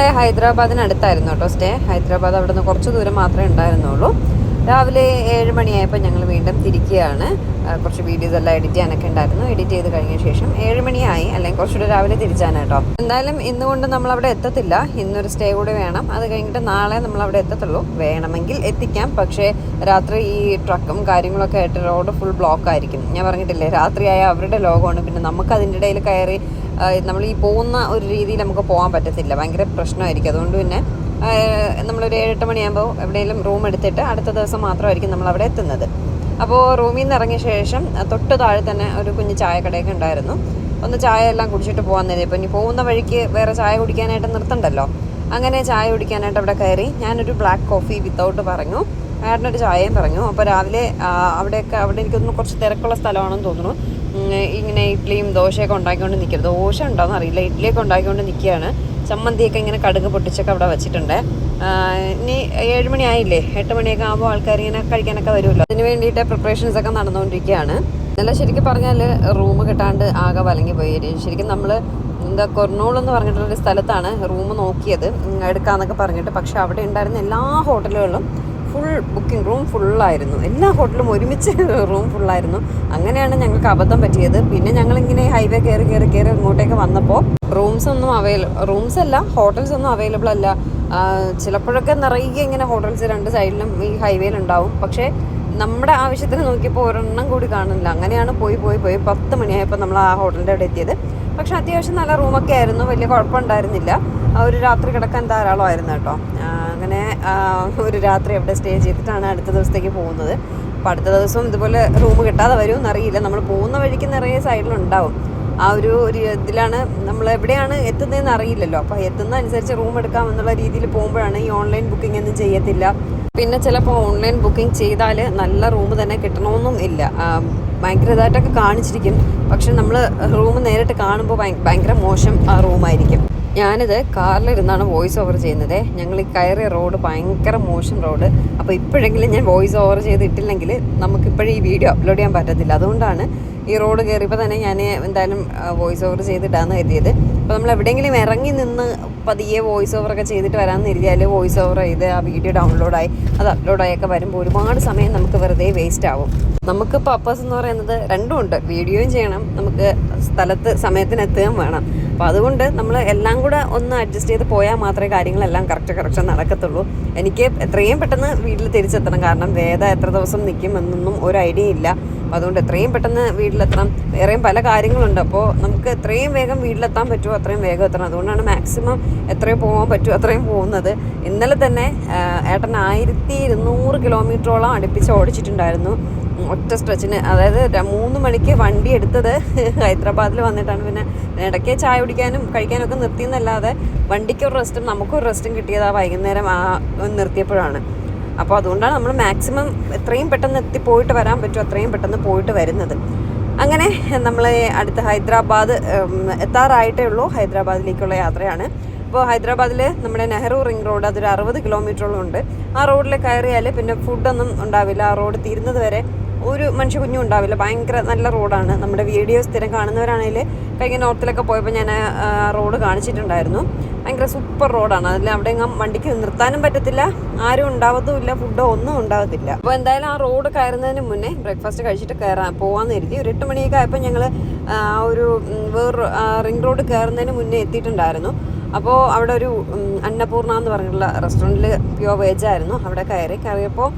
ഞങ്ങൾ ഹൈദരാബാദിനടുത്തായിരുന്നു കേട്ടോ സ്റ്റേ ഹൈദരാബാദ് അവിടെ നിന്ന് കുറച്ച് ദൂരം മാത്രമേ ഉണ്ടായിരുന്നുള്ളൂ. രാവിലെ ഏഴ് മണിയായപ്പോൾ ഞങ്ങൾ വീണ്ടും തിരിക്കുകയാണ് കുറച്ച് വീഡിയോസ് എല്ലാം എഡിറ്റ് ചെയ്യാനൊക്കെ ഉണ്ടായിരുന്നു. എഡിറ്റ് ചെയ്ത് കഴിഞ്ഞ ശേഷം ഏഴ് മണിയായി. അല്ലെങ്കിൽ കുറച്ചുകൂടെ രാവിലെ തിരിച്ചാണ് കേട്ടോ. എന്തായാലും ഇന്നുകൊണ്ട് നമ്മൾ അവിടെ എത്തത്തില്ല. ഇന്നൊരു സ്റ്റേ കൂടി വേണം. അത് കഴിഞ്ഞിട്ട് നാളെ നമ്മൾ അവിടെ എത്തത്തുള്ളൂ. വേണമെങ്കിൽ എത്തിക്കാം. പക്ഷേ രാത്രി ഈ ട്രക്കും കാര്യങ്ങളൊക്കെ ആയിട്ട് റോഡ് ഫുൾ ബ്ലോക്ക് ആയിരിക്കും. ഞാൻ പറഞ്ഞിട്ടില്ലേ രാത്രിയായ അവരുടെ ലോകമാണ്. പിന്നെ നമുക്ക് അതിന്റെ ഇടയിൽ കയറി നമ്മൾ ഈ പോകുന്ന ഒരു രീതിയിൽ നമുക്ക് പോകാൻ പറ്റത്തില്ല. ഭയങ്കര പ്രശ്നമായിരിക്കും. അതുകൊണ്ട് പിന്നെ നമ്മളൊരു ഏഴെട്ട് മണിയാകുമ്പോൾ എവിടെയെങ്കിലും റൂം എടുത്തിട്ട് അടുത്ത ദിവസം മാത്രമായിരിക്കും നമ്മൾ അവിടെ എത്തുന്നത്. അപ്പോൾ റൂമിൽ നിന്ന് ഇറങ്ങിയ ശേഷം തൊട്ട് താഴെ തന്നെ ഒരു കുഞ്ഞ് ചായക്കടയൊക്കെ ഉണ്ടായിരുന്നു. ഒന്ന് ചായ എല്ലാം കുടിച്ചിട്ട് പോകാൻ നേരം. ഇപ്പം ഇനി പോകുന്ന വഴിക്ക് വേറെ ചായ കുടിക്കാനായിട്ട് നിർത്തണ്ടല്ലോ? അങ്ങനെ ചായ കുടിക്കാനായിട്ട് അവിടെ കയറി ഞാനൊരു ബ്ലാക്ക് കോഫി വിത്തൗട്ട് പറഞ്ഞു. ഏട്ടനൊരു ചായയും പറഞ്ഞു. അപ്പോൾ രാവിലെ അവിടെയൊക്കെ അവിടെ എനിക്കൊന്ന് കുറച്ച് തിരക്കുള്ള സ്ഥലമാണെന്ന് തോന്നുന്നു. ഇങ്ങനെ ഇഡ്ഡലിയും ദോശയൊക്കെ ഉണ്ടാക്കിക്കൊണ്ട് നിൽക്കരുത് ദോശ ഉണ്ടോയെന്ന് അറിയില്ല. ഇഡ്ഡലിയൊക്കെ ഉണ്ടാക്കിക്കൊണ്ട് നിൽക്കുകയാണ് ചമ്മന്തിയൊക്കെ ഇങ്ങനെ കടുക് പൊട്ടിച്ചൊക്കെ അവിടെ വെച്ചിട്ടുണ്ട്. ഇനി ഏഴുമണി ആയില്ലേ? എട്ട് മണിയൊക്കെ ആകുമ്പോൾ ആൾക്കാർ ഇങ്ങനെ കഴിക്കാനൊക്കെ വരുമല്ലോ. അതിന് വേണ്ടിയിട്ട് പ്രിപ്പറേഷൻസ് ഒക്കെ നടന്നുകൊണ്ടിരിക്കുകയാണ്. ഇന്നലെ ശരിക്കും പറഞ്ഞാൽ റൂം കിട്ടാണ്ട് ആകെ വലങ്ങി പോയി. ശരിക്കും നമ്മൾ എന്താ കൊർണൂൾ എന്ന് പറഞ്ഞിട്ടുള്ളൊരു സ്ഥലത്താണ് റൂം നോക്കിയത്. എടുക്കാന്നൊക്കെ പറഞ്ഞിട്ട്. പക്ഷെ അവിടെ ഉണ്ടായിരുന്ന എല്ലാ ഹോട്ടലുകളിലും ഫുൾ ബുക്കിംഗ് റൂം ഫുള്ളായിരുന്നു എല്ലാ ഹോട്ടലും ഒരുമിച്ച് റൂം ഫുള്ളായിരുന്നു അങ്ങനെയാണ് ഞങ്ങൾക്ക് അബദ്ധം പറ്റിയത്. പിന്നെ ഞങ്ങളിങ്ങനെ ഹൈവേ കയറി കയറി കയറി ഇങ്ങോട്ടേക്ക് വന്നപ്പോൾ റൂംസ് ഒന്നും അവൈല റൂംസ് അല്ല ഹോട്ടൽസ് ഒന്നും അവൈലബിൾ അല്ല. ചിലപ്പോഴൊക്കെ നിറയെ ഇങ്ങനെ ഹോട്ടൽസ് രണ്ട് സൈഡിലും ഈ ഹൈവേയിൽ ഉണ്ടാവും. പക്ഷേ നമ്മുടെ ആവശ്യത്തിന് നോക്കിയപ്പോൾ ഒരെണ്ണം കൂടി കാണുന്നില്ല. അങ്ങനെയാണ് പോയി പോയി പോയി പത്ത് മണിയായപ്പോൾ നമ്മൾ ആ ഹോട്ടലിന്റെ അവിടെ എത്തിയത്. പക്ഷേ അത്യാവശ്യം നല്ല റൂമൊക്കെ ആയിരുന്നു. വലിയ കുഴപ്പമുണ്ടായിരുന്നില്ല. ഒരു രാത്രി കിടക്കാൻ ധാരാളമായിരുന്നു കേട്ടോ. അങ്ങനെ ഒരു രാത്രി അവിടെ സ്റ്റേ ചെയ്തിട്ടാണ് അടുത്ത ദിവസത്തേക്ക് പോകുന്നത്. അപ്പോൾ അടുത്ത ദിവസം ഇതുപോലെ റൂം കിട്ടാതെ വരും എന്നറിയില്ല. നമ്മൾ പോകുന്ന വഴിക്ക് നിറയെ സൈഡിലുണ്ടാവും. ആ ഒരു ഇതിലാണ് നമ്മൾ എവിടെയാണ് എത്തുന്നതെന്ന് അറിയില്ലല്ലോ. അപ്പോൾ എത്തുന്ന അനുസരിച്ച് റൂം എടുക്കാം എന്നുള്ള രീതിയിൽ പോകുമ്പോഴാണ് ഈ ഓൺലൈൻ ബുക്കിംഗ് ഒന്നും ചെയ്യത്തില്ല. പിന്നെ ചിലപ്പോൾ ഓൺലൈൻ ബുക്കിംഗ് ചെയ്താൽ നല്ല റൂം തന്നെ കിട്ടണമെന്നും ഇല്ല. ഭയങ്കര ഇതായിട്ടൊക്കെ കാണിച്ചിരിക്കും. പക്ഷെ നമ്മൾ റൂം നേരിട്ട് കാണുമ്പോൾ ഭയ- ഭയങ്കര മോശം ആ റൂമായിരിക്കും. ഞാനിത് കാറിലിരുന്നാണ് വോയിസ് ഓവർ ചെയ്യുന്നത്. ഞങ്ങൾ ഈ കയറിയ റോഡ് ഭയങ്കര മോശം റോഡ് അപ്പോൾ ഇപ്പോഴെങ്കിലും ഞാൻ വോയിസ് ഓവർ ചെയ്തിട്ടില്ലെങ്കിൽ നമുക്കിപ്പോഴും ഈ വീഡിയോ അപ്ലോഡ് ചെയ്യാൻ പറ്റത്തില്ല. അതുകൊണ്ടാണ് ഈ റോഡ് കയറിയപ്പോൾ തന്നെ ഞാൻ എന്തായാലും വോയിസ് ഓവർ ചെയ്തിട്ടാണ് കരുതിയത്. അപ്പോൾ നമ്മൾ എവിടെയെങ്കിലും ഇറങ്ങി നിന്ന് പതിയെ വോയിസ് ഓവറൊക്കെ ചെയ്തിട്ട് വരാമെന്ന് കരുതിയാൽ വോയിസ് ഓവർ ചെയ്ത് ആ വീഡിയോ ഡൗൺലോഡായി അത് അപ്ലോഡായൊക്കെ വരുമ്പോൾ ഒരുപാട് സമയം നമുക്ക് വെറുതെ വേസ്റ്റ് ആവും. നമുക്ക് പർപ്പസ് എന്ന് പറയുന്നത് രണ്ടുമുണ്ട് വീഡിയോയും ചെയ്യണം. നമുക്ക് സ്ഥലത്ത് സമയത്തിനെത്തുകയും വേണം. അപ്പോൾ അതുകൊണ്ട് നമ്മൾ എല്ലാം കൂടെ ഒന്ന് അഡ്ജസ്റ്റ് ചെയ്ത് പോയാൽ മാത്രമേ കാര്യങ്ങളെല്ലാം കറക്റ്റ് കറക്റ്റ് നടക്കത്തുള്ളൂ. എനിക്ക് എത്രയും പെട്ടെന്ന് വീട്ടിൽ തിരിച്ചെത്തണം. കാരണം വേദ എത്ര ദിവസം നിൽക്കും എന്നൊന്നും ഒരു ഐഡിയ ഇല്ല. അതുകൊണ്ട് എത്രയും പെട്ടെന്ന് വീട്ടിലെത്തണം. വേറെയും പല കാര്യങ്ങളുണ്ട്. അപ്പോൾ നമുക്ക് എത്രയും വേഗം വീട്ടിലെത്താൻ പറ്റുമോ അത്രയും വേഗം എത്തണം. അതുകൊണ്ടാണ് മാക്സിമം എത്രയും പോകാൻ പറ്റുമോ അത്രയും പോകുന്നത്. ഇന്നലെ തന്നെ ഏട്ടൻ ആയിരത്തി ഇരുന്നൂറ് കിലോമീറ്ററോളം അടുപ്പിച്ച് ഓടിച്ചിട്ടുണ്ടായിരുന്നു. ഒറ്റ സ്ട്രെച്ചിന്. അതായത് മൂന്ന് മണിക്ക് വണ്ടി എടുത്തത് ഹൈദരാബാദിൽ വന്നിട്ടാണ്. പിന്നെ ഇടയ്ക്ക് ചായ കുടിക്കാനും കഴിക്കാനും ഒക്കെ നിർത്തിയെന്നല്ലാതെ വണ്ടിക്കൊരു റെസ്റ്റും നമുക്കൊരു റെസ്റ്റും കിട്ടിയത് ആ വൈകുന്നേരം ആ നിർത്തിയപ്പോഴാണ്. അപ്പോൾ അതുകൊണ്ടാണ് നമ്മൾ മാക്സിമം എത്രയും പെട്ടെന്ന് എത്തി പോയിട്ട് വരാൻ പറ്റും അത്രയും പെട്ടെന്ന് പോയിട്ട് വരുന്നത്. അങ്ങനെ നമ്മൾ അടുത്ത ഹൈദരാബാദ് എത്താറായിട്ടേ ഉള്ളൂ. ഹൈദരാബാദിലേക്കുള്ള യാത്രയാണ്. അപ്പോൾ ഹൈദരാബാദിൽ നമ്മുടെ നെഹ്റു റിംഗ് റോഡ് അതൊരു അറുപത് കിലോമീറ്ററോളം ഉണ്ട്. ആ റോഡിൽ കയറിയാൽ പിന്നെ ഫുഡൊന്നും ഉണ്ടാവില്ല. ആ റോഡ് തീരുന്നത് വരെ ഒരു മനുഷ്യ കുഞ്ഞും ഉണ്ടാവില്ല ഭയങ്കര നല്ല റോഡാണ്. നമ്മുടെ വീഡിയോ സ്ഥിരം കാണുന്നവരാണെങ്കിൽ കഴിഞ്ഞ നോർത്തിലൊക്കെ പോയപ്പോൾ ഞാൻ റോഡ് കാണിച്ചിട്ടുണ്ടായിരുന്നു. ഭയങ്കര സൂപ്പർ റോഡാണ്. അതിൽ അവിടെ എങ്ങും വണ്ടിക്ക് നിർത്താനും പറ്റത്തില്ല. ആരും ഉണ്ടാവത്തുമില്ല. ഫുഡോ ഒന്നും ഉണ്ടാവത്തില്ല. അപ്പോൾ എന്തായാലും ആ റോഡ് കയറുന്നതിന് മുന്നേ ബ്രേക്ക്ഫാസ്റ്റ് കഴിച്ചിട്ട് കയറാൻ പോകാമെന്ന് കരുതി. ഒരു എട്ട് മണിയൊക്കെ ആയപ്പോൾ ഞങ്ങൾ ഒരു വേറെ റിംഗ് റോഡ് കയറുന്നതിന് മുന്നേ എത്തിയിട്ടുണ്ടായിരുന്നു. അപ്പോൾ അവിടെ ഒരു അന്നപൂർണ എന്ന് പറഞ്ഞിട്ടുള്ള റെസ്റ്റോറന്റിൽ പ്യുവർ വെജ് ആയിരുന്നു അവിടെ കയറി കയറിയപ്പോൾ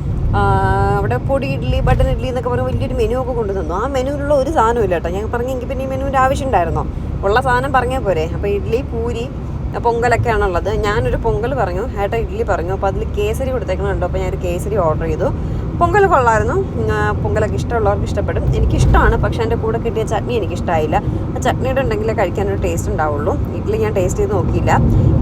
അവിടെ പൊടി ഇഡ്ഡലി ബട്ടൻ ഇഡ്ഡലി എന്നൊക്കെ പറഞ്ഞ് വലിയൊരു മെനു ഒക്കെ കൊണ്ടു തന്നു. ആ മെനുവിലുള്ള ഒരു സാധനവും ഇല്ല കേട്ടോ. ഞാൻ പറഞ്ഞു എനിക്ക് പിന്നെ ഈ മെനുവിന്റെ ആവശ്യം ഉണ്ടായിരുന്നോ? ഉള്ള സാധനം പറഞ്ഞാൽ പോരെ. അപ്പോൾ ഇഡ്ഡലി പൂരി പൊങ്കലൊക്കെയാണുള്ളത് ഞാനൊരു പൊങ്കൽ പറഞ്ഞു ഏട്ടാ ഇഡ്ഡലി പറഞ്ഞു. അപ്പോൾ അതിൽ കേസരി കൊടുത്തേക്കണുണ്ടോ? അപ്പോൾ ഞാനൊരു കേസരി ഓർഡർ ചെയ്തു. പൊങ്കൽ കൊള്ളായിരുന്നു. പൊങ്കലൊക്കെ ഇഷ്ടമുള്ളവർക്ക് ഇഷ്ടപ്പെടും. എനിക്കിഷ്ടമാണ് പക്ഷേ എന്റെ കൂടെ കിട്ടിയ ചട്നി എനിക്കിഷ്ടമായില്ല ആ ചട്നിയുടെ ഉണ്ടെങ്കിലേ കഴിക്കാനൊരു ടേസ്റ്റ് ഉണ്ടാവുള്ളൂ. ഇഡ്ഡലി ഞാൻ ടേസ്റ്റ് ചെയ്ത് നോക്കിയില്ല.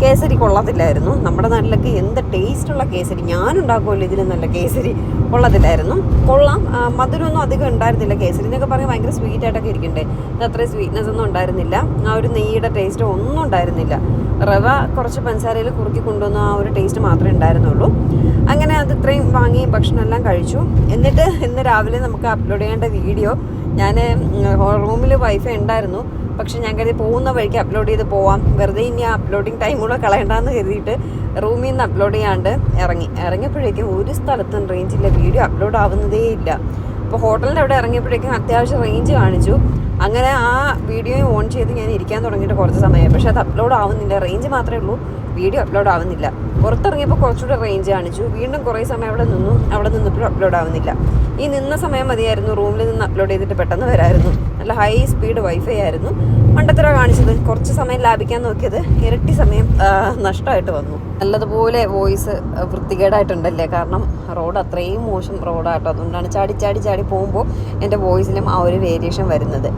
കേസരി കൊള്ളത്തില്ലായിരുന്നു. നമ്മുടെ നാട്ടിലൊക്കെ എന്ത് ടേസ്റ്റുള്ള കേസരി? ഞാൻ ഞാനുണ്ടാക്കുമല്ലോ ഇതിൽ നല്ല കേസരി. കൊള്ളത്തില്ലായിരുന്നു. കൊള്ളാം. മധുരമൊന്നും അധികം ഉണ്ടായിരുന്നില്ല. കേസരി എന്നൊക്കെ പറഞ്ഞാൽ ഭയങ്കര സ്വീറ്റ് ആയിട്ടൊക്കെ ഇരിക്കണ്ടേ? ഇത് അത്രയും സ്വീറ്റ്നെസ് ഒന്നും ഉണ്ടായിരുന്നില്ല. ആ ഒരു നെയ്യുടെ ടേസ്റ്റ് ഒന്നും ഉണ്ടായിരുന്നില്ല. റവ കുറച്ച് പഞ്ചസാരയിൽ കുറുക്കി കൊണ്ടുവന്ന ആ ഒരു ടേസ്റ്റ് മാത്രമേ ഉണ്ടായിരുന്നുള്ളൂ. അങ്ങനെ അത് ഇത്രയും വാങ്ങി ഭക്ഷണം എല്ലാം കഴിച്ചു എന്നിട്ട് ഇന്ന് രാവിലെ നമുക്ക് അപ്ലോഡ് ചെയ്യേണ്ട വീഡിയോ ഞാൻ റൂമിൽ വൈഫൈ ഉണ്ടായിരുന്നു. പക്ഷെ ഞാൻ കരുതി പോകുന്ന വഴിക്ക് അപ്ലോഡ് ചെയ്ത് പോവാം. വെറുതെ ഇനി അപ്ലോഡിങ് ടൈം കൂടെ കളയണ്ടെന്ന് കരുതിയിട്ട് റൂമിൽ നിന്ന് അപ്ലോഡ് ചെയ്യാണ്ട് ഇറങ്ങി. ഇറങ്ങിയപ്പോഴേക്കും ഒരു സ്ഥലത്തും റേഞ്ചില്ല വീഡിയോ അപ്ലോഡ് ആവുന്നതേ ഇല്ല. അപ്പോൾ ഹോട്ടലിന്റെ അവിടെ ഇറങ്ങിയപ്പോഴേക്കും അത്യാവശ്യം റേഞ്ച് കാണിച്ചു. അങ്ങനെ ആ വീഡിയോ ഓൺ ചെയ്ത് ഞാൻ ഇരിക്കാൻ തുടങ്ങിയിട്ട് കുറച്ച് സമയമായി. പക്ഷേ അത് അപ്ലോഡ് ആവുന്നില്ല. റേഞ്ച് മാത്രമേ ഉള്ളൂ. വീഡിയോ അപ്ലോഡ് ആവുന്നില്ല. പുറത്തിറങ്ങിയപ്പോൾ കുറച്ചുകൂടെ റേഞ്ച് കാണിച്ചു. വീണ്ടും കുറേ സമയം അവിടെ നിന്നു. അവിടെ നിന്നപ്പോൾ അപ്ലോഡ് ആവുന്നില്ല. ഈ നിന്ന സമയം മതിയായിരുന്നു. റൂമിൽ നിന്ന് അപ്ലോഡ് ചെയ്തിട്ട് പെട്ടെന്ന് വരായിരുന്നു. നല്ല ഹൈ സ്പീഡ് വൈഫൈ ആയിരുന്നു. മണ്ടത്തര കാണിച്ചത്. കുറച്ച് സമയം ലാഭിക്കാൻ നോക്കിയത് ഇരട്ടി സമയം നഷ്ടമായിട്ട് വന്നു. നല്ലതുപോലെ വോയിസ് വൃത്തികേടായിട്ടുണ്ടല്ലേ? കാരണം റോഡ് അത്രയും മോശം റോഡാട്ടോ അതുകൊണ്ടാണ് ചാടി ചാടി ചാടി പോകുമ്പോൾ എന്റെ വോയിസിലും ആ ഒരു വേരിയേഷൻ വരുന്നത്.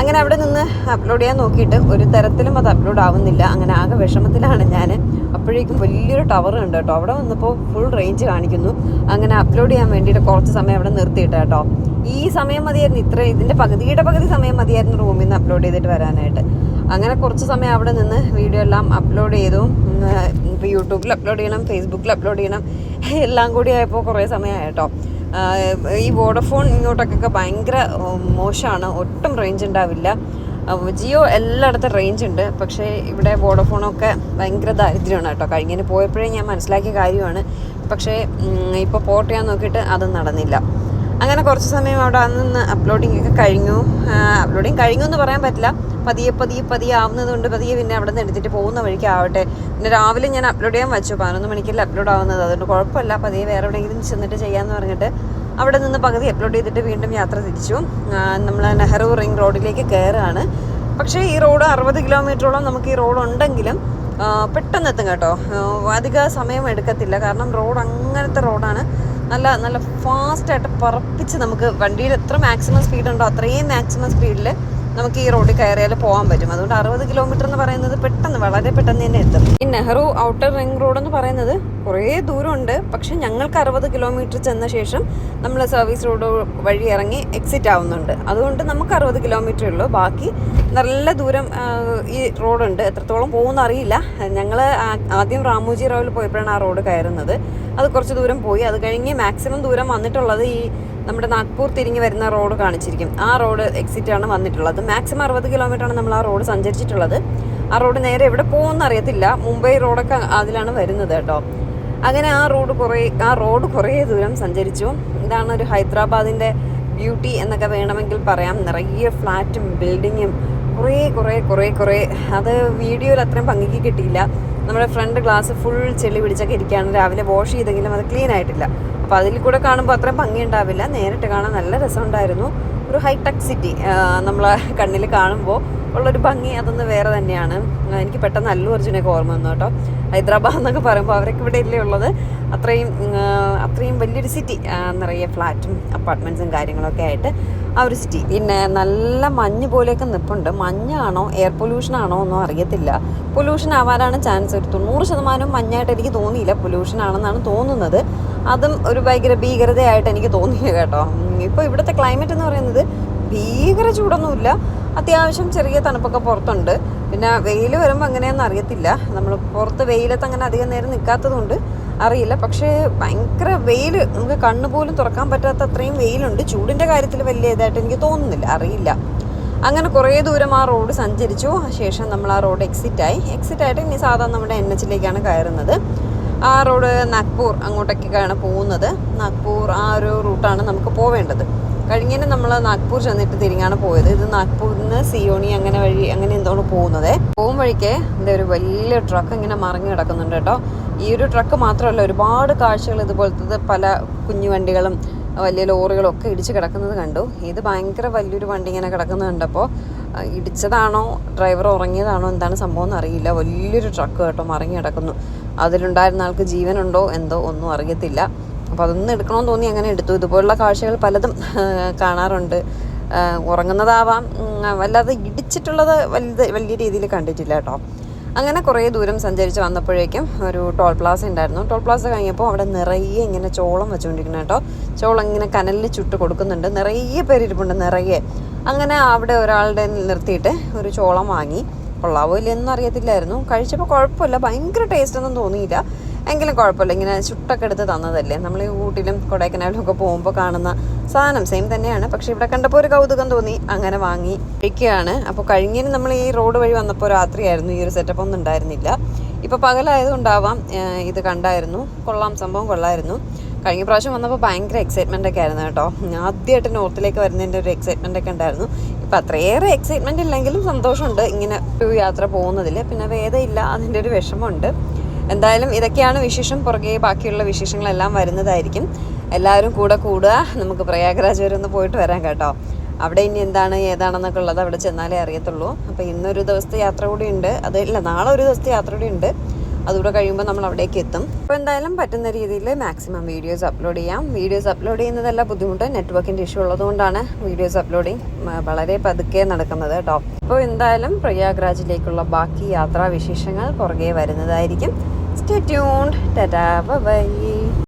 അങ്ങനെ അവിടെ നിന്ന് അപ്ലോഡ് ചെയ്യാൻ നോക്കിയിട്ട് ഒരു തരത്തിലും അത് അപ്ലോഡ് ആവുന്നില്ല. അങ്ങനെ ആകെ വിഷമത്തിലാണ് ഞാൻ അപ്പോഴേക്കും വലിയൊരു ടവർ ഉണ്ട് കേട്ടോ. അവിടെ വന്നപ്പോൾ ഫുൾ റേഞ്ച് കാണിക്കുന്നു. അങ്ങനെ അപ്ലോഡ് ചെയ്യാൻ വേണ്ടിയിട്ട് കുറച്ച് സമയം അവിടെ നിർത്തിയിട്ട് കേട്ടോ. ഈ സമയം മതിയായിരുന്നു. ഇത്ര ഇതിന്റെ പകുതിയുടെ പകുതി സമയം മതിയായിരുന്നു റൂമിൽ നിന്ന് അപ്ലോഡ് ചെയ്തിട്ട് വരാനായിട്ട്. അങ്ങനെ കുറച്ച് സമയം അവിടെ നിന്ന് വീഡിയോ എല്ലാം അപ്ലോഡ് ചെയ്തു. ഇപ്പോൾ യൂട്യൂബിൽ അപ്ലോഡ് ചെയ്യണം ഫേസ്ബുക്കിൽ അപ്ലോഡ് ചെയ്യണം എല്ലാം കൂടി ആയപ്പോൾ കുറേ സമയമായി കേട്ടോ ഈ വോഡഫോൺ ഇങ്ങോട്ടൊക്കെ ഭയങ്കര മോശമാണ്. ഒട്ടും റേഞ്ച് ഉണ്ടാവില്ല. ജിയോ എല്ലായിടത്തും റേഞ്ച് ഉണ്ട്. പക്ഷേ ഇവിടെ വോഡഫോണൊക്കെ ഭയങ്കര ദാരിദ്ര്യമാണ് കേട്ടോ. കഴിഞ്ഞതിന് പോയപ്പോഴേ ഞാൻ മനസ്സിലാക്കിയ കാര്യമാണ്. പക്ഷേ ഇപ്പോൾ പോർട്ട് ചെയ്യാൻ നോക്കിയിട്ട് അത് നടന്നില്ല. അങ്ങനെ കുറച്ച് സമയം അവിടെ നിന്ന് അപ്ലോഡിംഗ് ഒക്കെ കഴിഞ്ഞു. അപ്ലോഡിങ് കഴിഞ്ഞു എന്ന് പറയാൻ പറ്റില്ല. പതിയെ പതിയെ പതിയെ ആവുന്നതുകൊണ്ട് പതിയെ പിന്നെ അവിടെ നിന്ന് എടുത്തിട്ട് പോകുന്ന വഴിക്ക് ആവട്ടെ. പിന്നെ രാവിലെ ഞാൻ അപ്ലോഡ് ചെയ്യാൻ വെച്ചു. പതിനൊന്ന് മണിക്കല്ല അപ്ലോഡ് ആവുന്നത്. അതുകൊണ്ട് കുഴപ്പമില്ല. പതിയെ വേറെ എവിടെയെങ്കിലും ചെന്നിട്ട് ചെയ്യാമെന്ന് പറഞ്ഞിട്ട് അവിടെ നിന്ന് പകുതി അപ്ലോഡ് ചെയ്തിട്ട് വീണ്ടും യാത്ര തിരിച്ചു. നമ്മൾ നെഹ്റു റിംഗ് റോഡിലേക്ക് കയറുകയാണ്. പക്ഷേ ഈ റോഡ് അറുപത് കിലോമീറ്ററോളം നമുക്ക് ഈ റോഡ് ഉണ്ടെങ്കിലും പെട്ടെന്ന് എത്തും കേട്ടോ. അധിക സമയം എടുക്കത്തില്ല. കാരണം റോഡ് അങ്ങനത്തെ റോഡാണ്. നല്ല നല്ല ഫാസ്റ്റായിട്ട് പറപ്പിച്ച് നമുക്ക് വണ്ടിയിൽ എത്ര മാക്സിമം സ്പീഡ് ഉണ്ടോ അത്രയും മാക്സിമം സ്പീഡിൽ നമുക്ക് ഈ റോഡിൽ കയറിയാൽ പോകാൻ പറ്റും. അതുകൊണ്ട് അറുപത് കിലോമീറ്റർ എന്ന് പറയുന്നത് പെട്ടെന്ന് വളരെ പെട്ടെന്ന് തന്നെ എത്തും. ഈ നെഹ്റു ഔട്ടർ റിംഗ് റോഡ് എന്ന് പറയുന്നത് കുറേ ദൂരമുണ്ട്. പക്ഷെ ഞങ്ങൾക്ക് അറുപത് കിലോമീറ്റർ ചെന്ന ശേഷം നമ്മൾ സർവീസ് റോഡ് വഴി ഇറങ്ങി എക്സിറ്റ് ആവുന്നുണ്ട്. അതുകൊണ്ട് നമുക്ക് അറുപത് കിലോമീറ്റർ ഉള്ളൂ. ബാക്കി നല്ല ദൂരം ഈ റോഡുണ്ട്. എത്രത്തോളം പോകുമെന്ന് അറിയില്ല. ഞങ്ങൾ ആദ്യം റാമോജി റാവിൽ പോയപ്പോഴാണ് ആ റോഡ് കയറുന്നത്. അത് കുറച്ച് ദൂരം പോയി. അത് കഴിഞ്ഞ് മാക്സിമം ദൂരം വന്നിട്ടുള്ളത് ഈ നമ്മുടെ നാഗ്പൂർ തിരിഞ്ഞ് വരുന്ന റോഡ് കാണിച്ചിരിക്കും. ആ റോഡ് എക്സിറ്റ് ആണ് വന്നിട്ടുള്ളത്. മാക്സിമം അറുപത് ആണ് നമ്മൾ ആ റോഡ് സഞ്ചരിച്ചിട്ടുള്ളത്. ആ റോഡ് നേരെ എവിടെ പോകുമെന്ന് അറിയത്തില്ല. മുംബൈ റോഡൊക്കെ അതിലാണ് വരുന്നത് കേട്ടോ. അങ്ങനെ ആ റോഡ് കുറേ ആ റോഡ് കുറേ ദൂരം സഞ്ചരിച്ചു. ഇതാണ് ഒരു ഹൈദരാബാദിന്റെ ബ്യൂട്ടി എന്നൊക്കെ വേണമെങ്കിൽ പറയാം. നിറയെ ഫ്ലാറ്റും ബിൽഡിങ്ങും കുറേ കുറേ കുറേ കുറേ. അത് വീഡിയോയിൽ അത്രയും ഭംഗിക്ക് കിട്ടിയില്ല. നമ്മുടെ ഫ്രണ്ട് ഗ്ലാസ് ഫുൾ ചെളി പിടിച്ചൊക്കെ ഇരിക്കുകയാണ്. രാവിലെ വാഷ് ചെയ്തെങ്കിലും അത് ക്ലീൻ ആയിട്ടില്ല. അപ്പോൾ അതിൽ കൂടെ കാണുമ്പോൾ അത്രയും ഭംഗി ഉണ്ടാവില്ല നേരിട്ട് കാണാൻ നല്ല രസമുണ്ടായിരുന്നു. ഒരു ഹൈടെക് സിറ്റി നമ്മളെ കണ്ണിൽ കാണുമ്പോൾ ഉള്ളൊരു ഭംഗി അതൊന്ന് വേറെ തന്നെയാണ്. എനിക്ക് പെട്ടെന്ന് അല്ലു അർജുനൊക്കെ ഓർമ്മ വന്നു കേട്ടോ. ഹൈദരാബാദ് എന്നൊക്കെ പറയുമ്പോൾ അവരൊക്കെ ഇവിടെ ഇല്ലേ ഉള്ളത്. അത്രയും അത്രയും വലിയൊരു സിറ്റി നിറയെ ഫ്ലാറ്റും അപ്പാർട്ട്മെന്റ്സും കാര്യങ്ങളൊക്കെ ആയിട്ട് ആ ഒരു സിറ്റി പിന്നെ നല്ല മഞ്ഞ് പോലെയൊക്കെ നിൽപ്പുണ്ട് മഞ്ഞാണോ എയർ പൊല്യൂഷൻ ആണോ ഒന്നും അറിയത്തില്ല. പൊല്യൂഷൻ ആവാനാണ് ചാൻസ് ഒരു തൊണ്ണൂറ് ശതമാനവും മഞ്ഞായിട്ട് എനിക്ക് തോന്നിയില്ല. പൊല്യൂഷൻ ആണെന്നാണ് തോന്നുന്നത്. അതും ഒരു ഭയങ്കര ഭീകരതയായിട്ട് എനിക്ക് തോന്നിയത് കേട്ടോ. ഇപ്പോൾ ഇവിടുത്തെ ക്ലൈമറ്റ് എന്ന് പറയുന്നത് ഭീകര ചൂടൊന്നുമില്ല. അത്യാവശ്യം ചെറിയ തണുപ്പൊക്കെ പുറത്തുണ്ട്. പിന്നെ വെയിൽ വരുമ്പോൾ അങ്ങനെയൊന്നും അറിയത്തില്ല. നമ്മൾ പുറത്ത് വെയിലത്ത് അങ്ങനെ അധികം നേരം നിൽക്കാത്തതുകൊണ്ട് അറിയില്ല. പക്ഷേ ഭയങ്കര വെയിൽ നമുക്ക് കണ്ണ് പോലും തുറക്കാൻ പറ്റാത്ത അത്രയും വെയിലുണ്ട്. ചൂടിന്റെ കാര്യത്തിൽ വലിയ ഇതായിട്ട് എനിക്ക് തോന്നുന്നില്ല. അറിയില്ല. അങ്ങനെ കുറേ ദൂരം ആ റോഡ് സഞ്ചരിച്ചു. ശേഷം നമ്മൾ ആ റോഡ് എക്സിറ്റ് ആയി. എക്സിറ്റ് ആയിട്ട് ഇനി സാധാരണ നമ്മുടെ എൻ എച്ചിലേക്കാണ് കയറുന്നത്. ആ റോഡ് നാഗ്പൂർ അങ്ങോട്ടേക്കാണ് പോകുന്നത്. നാഗ്പൂർ ആ ഒരു റൂട്ടാണ് നമുക്ക് പോവേണ്ടത്. കഴിഞ്ഞതിന് നമ്മൾ നാഗ്പൂർ ചെന്നിട്ട് തിരിഞ്ഞാണ് പോയത്. ഇത് നാഗ്പൂരിൽ നിന്ന് സിയോണി അങ്ങനെ വഴി അങ്ങനെ എന്തോണ് പോകുന്നത്. പോകും വഴിക്ക് എന്താ ഒരു വലിയ ട്രക്ക് ഇങ്ങനെ മറിഞ്ഞു കിടക്കുന്നുണ്ട് കേട്ടോ. ഈ ഒരു ട്രക്ക് മാത്രമല്ല ഒരുപാട് കാഴ്ചകൾ ഇതുപോലത്തെ പല കുഞ്ഞു വണ്ടികളും വലിയ ലോറികളും ഒക്കെ ഇടിച്ച് കിടക്കുന്നത് കണ്ടു. ഇത് ഭയങ്കര വലിയൊരു വണ്ടി ഇങ്ങനെ കിടക്കുന്നത് കണ്ടപ്പോൾ ഇടിച്ചതാണോ ഡ്രൈവർ ഉറങ്ങിയതാണോ എന്താണ് സംഭവം എന്ന് അറിയില്ല വലിയൊരു ട്രക്ക് കേട്ടോ മറിഞ്ഞു കിടക്കുന്നു. അതിലുണ്ടായിരുന്ന ആൾക്ക് ജീവനുണ്ടോ എന്തോ ഒന്നും അറിയത്തില്ല. അപ്പോൾ അതൊന്നും എടുക്കണമെന്ന് തോന്നി അങ്ങനെ എടുത്തു. ഇതുപോലുള്ള കാഴ്ചകൾ പലതും കാണാറുണ്ട്. ഉറങ്ങുന്നതാവാം വല്ലാതെ ഇടിച്ചിട്ടുള്ളത് വലുത് വലിയ രീതിയിൽ കണ്ടിട്ടില്ല കേട്ടോ. അങ്ങനെ കുറേ ദൂരം സഞ്ചരിച്ച് വന്നപ്പോഴേക്കും ഒരു ടോൾ പ്ലാസ ഉണ്ടായിരുന്നു. ടോൾ പ്ലാസ കഴിഞ്ഞപ്പോൾ അവിടെ നിറയെ ഇങ്ങനെ ചോളം വെച്ചുകൊണ്ടിരിക്കണം കേട്ടോ. ചോളം ഇങ്ങനെ കനലിൽ ചുട്ട് കൊടുക്കുന്നുണ്ട്. നിറയെ പേരിരിപ്പുണ്ട് നിറയെ. അങ്ങനെ അവിടെ ഒരാളുടെ നിർത്തിയിട്ട് ഒരു ചോളം വാങ്ങി. കൊള്ളാവോ ഇല്ലെന്നും അറിയത്തില്ലായിരുന്നു. കഴിച്ചപ്പോൾ കുഴപ്പമില്ല. ഭയങ്കര ടേസ്റ്റ് ഒന്നും തോന്നിയില്ല. എങ്കിലും കുഴപ്പമില്ല. ഇങ്ങനെ ചുട്ടൊക്കെ എടുത്ത് തന്നതല്ലേ. നമ്മൾ ഈ ഊട്ടിലും കൊടൈക്കനാലും ഒക്കെ പോകുമ്പോൾ കാണുന്ന സാധനം സെയിം തന്നെയാണ്. പക്ഷേ ഇവിടെ കണ്ടപ്പോൾ ഒരു കൗതുകം തോന്നി. അങ്ങനെ വാങ്ങി കഴിക്കുകയാണ് അപ്പോൾ കഴിഞ്ഞിന് നമ്മൾ ഈ റോഡ് വഴി വന്നപ്പോൾ രാത്രിയായിരുന്നു. ഈ ഒരു സെറ്റപ്പ് ഒന്നും ഉണ്ടായിരുന്നില്ല. ഇപ്പോൾ പകലായതുകൊണ്ടാവാം ഇത് കണ്ടായിരുന്നു. കൊള്ളാം. സംഭവം കൊള്ളായിരുന്നു. കഴിഞ്ഞ പ്രാവശ്യം വന്നപ്പോൾ ഭയങ്കര എക്സൈറ്റ്മെന്റ് ഒക്കെ ആയിരുന്നു കേട്ടോ. ഞാൻ ആദ്യമായിട്ട് നോർത്തിലേക്ക് വരുന്നതിന്റെ ഒരു എക്സൈറ്റ്മെന്റ് ഒക്കെ ഉണ്ടായിരുന്നു. ഇപ്പം അത്രയേറെ എക്സൈറ്റ്മെന്റ് ഇല്ലെങ്കിലും സന്തോഷമുണ്ട് ഇങ്ങനെ ഒരു യാത്ര പോകുന്നതിൽ പിന്നെ വേദയില്ല അതിന്റെ ഒരു വിഷമമുണ്ട്. എന്തായാലും ഇതൊക്കെയാണ് വിശേഷം. പുറകെ ബാക്കിയുള്ള വിശേഷങ്ങളെല്ലാം വരുന്നതായിരിക്കും. എല്ലാവരും കൂടെ കൂടുക. നമുക്ക് പ്രയാഗ്രാജ് വരെ ഒന്ന് പോയിട്ട് വരാം കേട്ടോ. അവിടെ ഇനി എന്താണ് ഏതാണെന്നൊക്കെ ഉള്ളത് അവിടെ ചെന്നാലേ അറിയത്തുള്ളൂ. അപ്പോൾ ഇന്നൊരു ദിവസത്തെ യാത്ര കൂടി ഉണ്ട്. അത് ഇല്ല നാളെ ഒരു ദിവസത്തെ യാത്ര കൂടി ഉണ്ട്. അതുകൂടെ കഴിയുമ്പോൾ നമ്മൾ അവിടേക്ക് എത്തും. അപ്പോൾ എന്തായാലും പറ്റുന്ന രീതിയിൽ മാക്സിമം വീഡിയോസ് അപ്ലോഡ് ചെയ്യാം. വീഡിയോസ് അപ്ലോഡ് ചെയ്യുന്നതല്ല ബുദ്ധിമുട്ട്. നെറ്റ്വർക്കിന്റെ ഇഷ്യൂ ഉള്ളതുകൊണ്ടാണ് വീഡിയോസ് അപ്ലോഡിങ് വളരെ പതുക്കെ നടക്കുന്നത് കേട്ടോ. അപ്പോൾ എന്തായാലും പ്രയാഗ്രാജിലേക്കുള്ള ബാക്കി യാത്രാവിശേഷങ്ങൾ പുറകെ വരുന്നതായിരിക്കും. Stay tuned tata bye